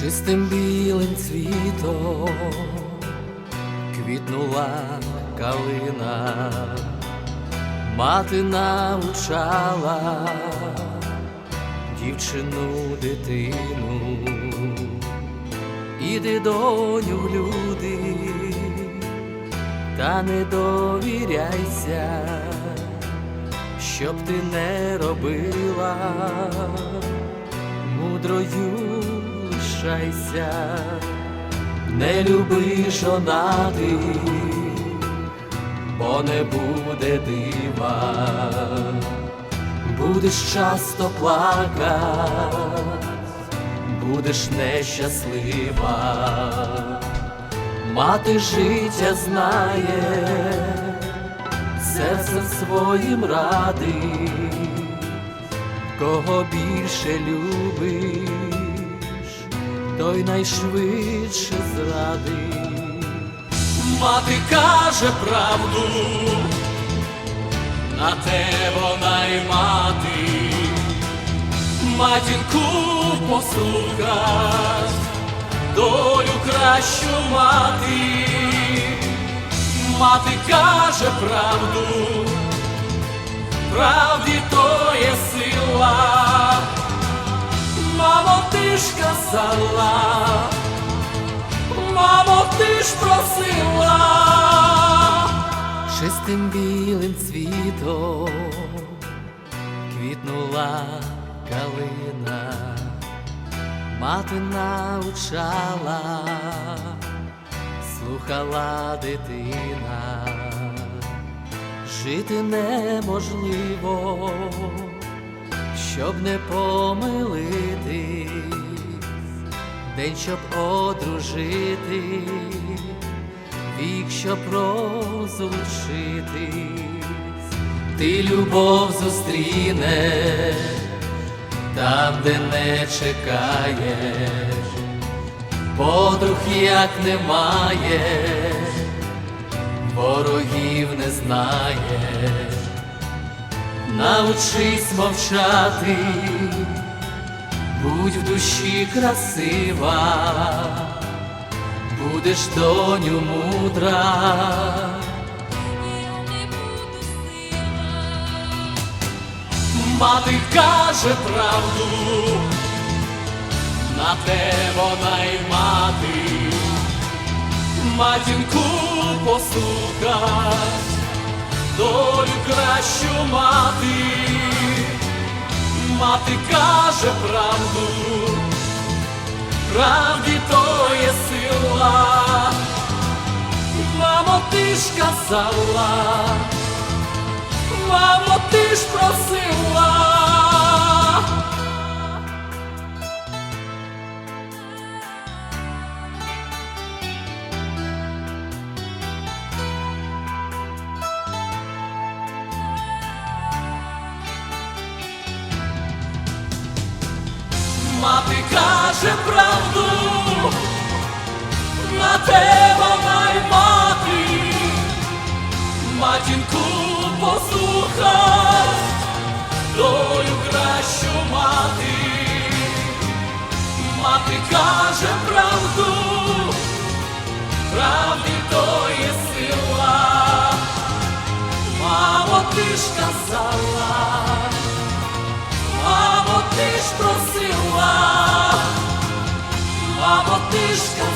чистим білим цвітом квітнула калина, мати навчала дівчину дитину, іди доню в люди, та не довіряйся, щоб ти не робила, мудрою лишайся, не люби жонати, бо не буде дива, будеш часто плакать, будеш нещаслива, мати життя знає, серцем своїм радий, кого більше любиш, той найшвидше зрадить. Мати каже правду, на те вона й мати, матінку послухать, долю кращу мати, мати каже правду, правді то казала, мамо, ти ж просила, чистим білим цвітом квітнула калина, мати навчала, слухала дитина, жити неможливо, щоб не помилити, день, щоб одружити, вік, щоб розлучитись, ти любов зустрінеш там, де не чекаєш, подруг як немає, ворогів не знаєш, научись мовчати, будь в душі красива, будеш доню мудра. Мати каже правду, на те вона й мати, матінку послухать, долю кращу мати, мати каже правду, правді то є сила, мамо, ти ж казала. Мамо, ти ж просила. Мати каже правду, на те вона й мати. Матінку послухай, долю кращу мати, мати каже правду, правді то є сила, мамо, ти ж казала, ти